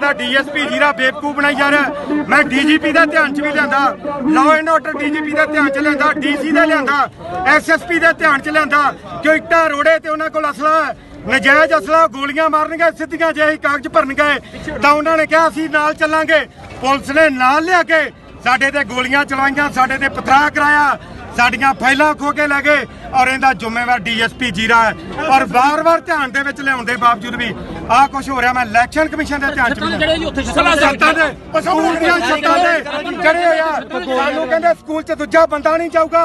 ਦਾ DSP ਜੀਰਾ ਬੇਵਕੂਫ ਬਣਾਈ ਜਾ ਰਿਹਾ ਮੈਂ ਡੀਜੀਪੀ ਦਾ ਧਿਆਨ ਚ ਵੀ ਲਿਆਂਦਾ। ਲਾਅ ਐਂਡ ਆਰਡਰ ਡੀਜੀਪੀ ਦਾ ਧਿਆਨ ਚ ਲਿਆਂਦਾ। ਡੀਸੀ ਦਾ ਲਿਆਂਦਾ। ਐਸਐਸਪੀ ਦੇ ਧਿਆਨ ਚ ਲਿਆਂਦਾ। ਕਿ ਇੱਟਾਂ ਰੋੜੇ ਤੇ ਉਹਨਾਂ ਕੋਲ ਅਸਲਾ ਹੈ। ਨਜਾਇਜ਼ ਅਸਲਾ, ਗੋਲੀਆਂ ਮਾਰਨਗੇ, ਸਿੱਧੀਆਂ ਜੇ ਕਾਗਜ਼ ਭਰਨ ਗਏ ਤਾਂ ਉਹਨਾਂ ਨੇ ਕਿਹਾ, ਅਸੀਂ ਨਾਲ ਚੱਲਾਂਗੇ। ਪੁਲਿਸ ਨੇ ਨਾਲ ਲਿਆ ਕੇ ਸਾਡੇ ਤੇ ਗੋਲੀਆਂ ਚਲਾਈਆਂ, ਸਾਡੇ ਤੇ ਪਥਰਾ ਕਰਾਇਆ। ਸਾਡੀਆਂ ਫਾਈਲਾਂ ਖੋ ਕੇ ਲੈ ਗਏ ਔਰ ਇਹਦਾ ਜ਼ਿੰਮੇਵਾਰ ਡੀਐਸਪੀ ਜੀਰਾ ਹੈ। ਔਰ ਵਾਰ-ਵਾਰ ਧਿਆਨ ਦੇ ਵਿੱਚ ਲਿਆਉਣ ਦੇ ਬਾਵਜੂਦ ਵੀ ਆਹ ਕੁਝ ਹੋ ਰਿਹਾ ਮੈਂ ਇਲੈਕਸ਼ਨ ਕਮਿਸ਼ਨ ਦੇ ਧਿਆਨ ਚ ਵੀ ਜਿਹੜੇ ਜੀ ਉੱਥੇ ਸਕੂਲਾਂ ਛੱਤਾਂ ਦੇ? ਸਕੂਲ ਦੀਆਂ ਛੱਤਾਂ ਦੇ ਚੜੇ ਹੋਇਆ ਸਾਨੂੰ ਕਹਿੰਦੇ ਸਕੂਲ 'ਚ ਦੂਜਾ ਬੰਦਾ ਨਹੀਂ ਜਾਊਗਾ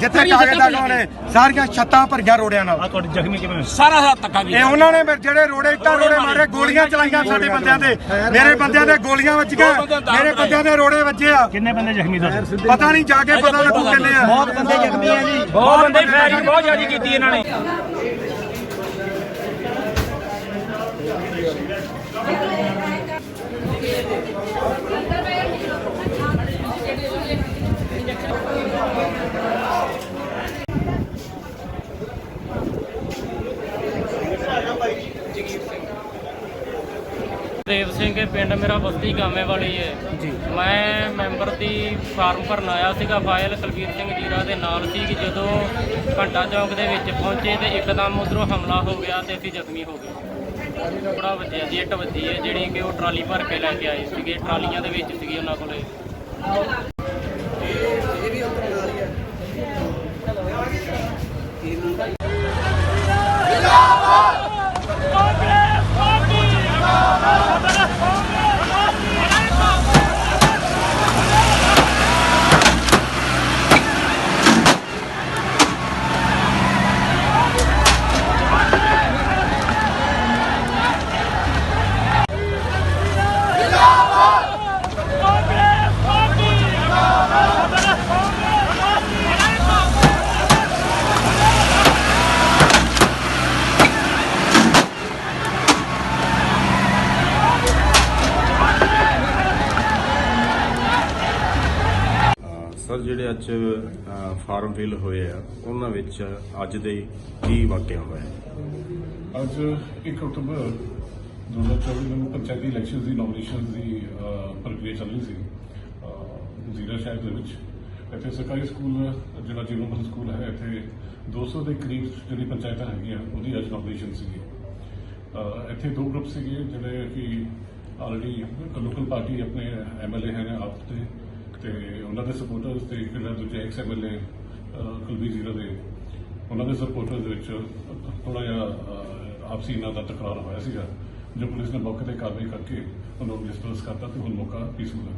ਜਿੱਥੇ ਕਾਗਜ਼ ਦਾ ਨੇ ਸਾਰੀਆਂ ਛੱਤਾਂ ਭਰੀਆਂ ਰੋੜਿਆਂ ਨਾਲ। ਤੁਹਾਡੀ ਜ਼ਖਮੀ ਕਿਵੇਂ ਸਾਰਾ ਸਾਰਾ ਧੱਕਾ ਇਹ ਉਹਨਾਂ ਨੇ ਫਿਰ ਜਿਹੜੇ ਰੋੜੇ ਇੱਟਾਂ ਰੋੜੇ ਮਾਰੇ ਗੋਲੀਆਂ ਚਲਾਈਆਂ ਸਾਡੇ ਬੰਦਿਆਂ ਦੇ। ਮੇਰੇ ਬੰਦਿਆਂ ਦੇ ਗੋਲੀਆਂ ਵੱਜੀਆਂ ਮੇਰੇ ਬੰਦਿਆਂ ਦੇ ਰੋੜੇ ਵੱਜੇ ਆ। ਕਿੰਨੇ ਬੰਦੇ ਜ਼ਖਮੀ ਤੁਹਾਡੇ? ਪਤਾ ਨਹੀਂ ਜਾ ਕੇ ਪਤਾ ਲੱਗੂ ਕਿੰਨੇ ਆ। ਬਹੁਤ ਬੰਦੇ ਜ਼ਖਮੀ ਆ ਜੀ। ਬਹੁਤ ਬੰਦੇ ਫੈਰਿੰਗ ਬਹੁਤ ਜ਼ਿਆਦਾ ਕੀਤੀ ਇਹਨਾਂ ਨੇ। ਦੇਵ ਸਿੰਘ ਪਿੰਡ ਮੇਰਾ ਬਸਤੀ ਗਾਮੇ ਵਾਲੀ ਹੈ ਜੀ। ਮੈਂ ਮੈਂਬਰ ਦੀ ਫਾਰਮ ਭਰਨ ਆਇਆ ਸੀਗਾ ਫਾਇਲ ਕੁਲਵੀਰ ਸਿੰਘ ਜੀਰਾ ਦੇ ਨਾਲ ਸੀ ਕਿ ਜਦੋਂ ਘੰਟਾ ਚੌਂਕ ਦੇ ਵਿੱਚ ਪਹੁੰਚੇ ਤੇ ਇੱਕਦਮ ਉਧਰੋਂ ਹਮਲਾ ਹੋ ਗਿਆ ਤੇ ਅਸੀਂ ਜ਼ਖਮੀ ਹੋ ਗਏ। ਬੜਾ ਵੱਜਿਆ ਜੀ ਇੱਟ ਵੱਜੀ ਹੈ ਜਿਹੜੀ ਕਿ ਉਹ ਟਰਾਲੀ ਭਰ ਕੇ ਲੈ ਕੇ ਆਏ ਸੀਗੇ ਟਰਾਲੀਆਂ ਦੇ ਵਿੱਚ ਸੀਗੀ ਉਹਨਾਂ ਕੋਲੇ। ਅ, ਸਰ ਜਿਹੜੇ ਅੱਜ ਫਾਰਮ ਫਿਲ ਹੋਏ ਆ, ਉਹਨਾਂ ਵਿੱਚ ਅੱਜ ਦੇ ਕੀ ਵਾਕਿਆ ਹੋਇਆ? ਅੱਜ 1 ਅਕਤੂਬਰ 2024 ਨੂੰ ਪੰਚਾਇਤੀ ਇਲੈਕਸ਼ਨ ਦੀ ਨੋਮੀਨੇਸ਼ਨ ਦੀ ਪ੍ਰਕਿਰਿਆ ਚੱਲ ਰਹੀ ਸੀ ਜ਼ੀਰਾ ਸ਼ਹਿਰ ਦੇ ਵਿੱਚ। ਇੱਥੇ ਸਰਕਾਰੀ ਸਕੂਲ, ਜਿਹੜਾ ਜੀਰੋ ਨੰਬਰ ਸਕੂਲ ਹੈ, ਇੱਥੇ 200 ਦੇ ਕਰੀਬ ਜਿਹੜੀ ਪੰਚਾਇਤਾਂ ਹੈਗੀਆਂ, ਉਹਦੀ ਅੱਜ ਨੋਮੀਨੇਸ਼ਨ ਸੀਗੀ। ਇੱਥੇ ਦੋ ਗਰੁੱਪ ਸੀਗੇ, ਜਿਹੜੇ ਕਿ ਆਲਰੇਡੀ ਲੋਕਲ ਪਾਰਟੀ ਆਪਣੇ ਐਮਐਲਏ ਹਨ ਆਪ ਤੇ ਤੇ ਉਹਨਾਂ ਦੇ ਸਪੋਰਟਰਸ ਤੇ ਜਿਹੜਾ ਦੂਜੇ ਐਕਸ ਐਮਐਲਏ ਕੁਲਬੀਰ ਜ਼ੀਰਾ ਦੇ ਉਹਨਾਂ ਦੇ ਸਪੋਰਟਰਸ ਦੇ ਵਿੱਚ ਥੋੜਾ ਜਿਹਾ ਆਪਸੀ ਇਹਨਾਂ ਦਾ ਤਕਰਾਰ ਹੋਇਆ ਸੀਗਾ, ਜੋ ਪੁਲਿਸ ਨੇ ਮੌਕੇ ਤੇ ਕਾਰਵਾਈ ਕਰਕੇ ਉਹਨੂੰ ਡਿਸਪਰਸ ਕਰਤਾ ਤੇ ਹੁਣ ਮੌਕਾ ਪੀਸਫੁਲ ਹੈ।